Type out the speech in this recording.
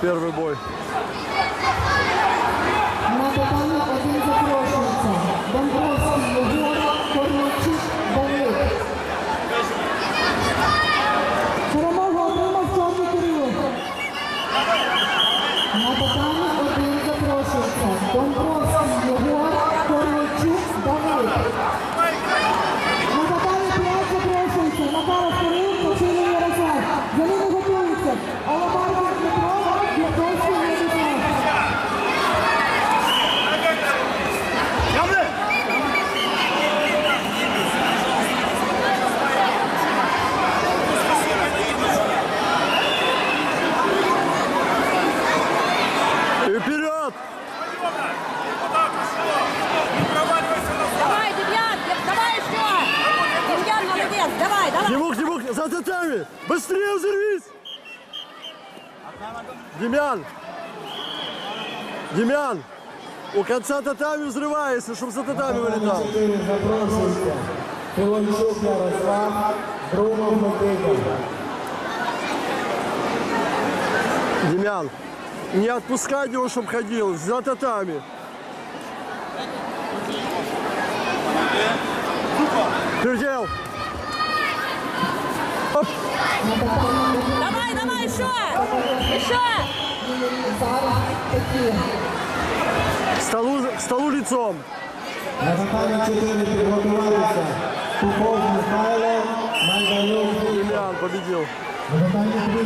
Первый бой. Димук, Димук, за татами! Быстрее взорвись! Демьян! Демьян! У конца татами взрывайся, чтобы за татами вылетал. 4 запрошується. Філончук Ярослав, Брунов Микита. Демьян, не отпускай его, чтобы ходил, за татами. Пердел! Давай, давай, еще! Еще! Зараз такі. К столу, к столу лицом. На питання 4 підготувалися. Попов Михайло, Майданюк Віктор. Демьян победил. На питання 3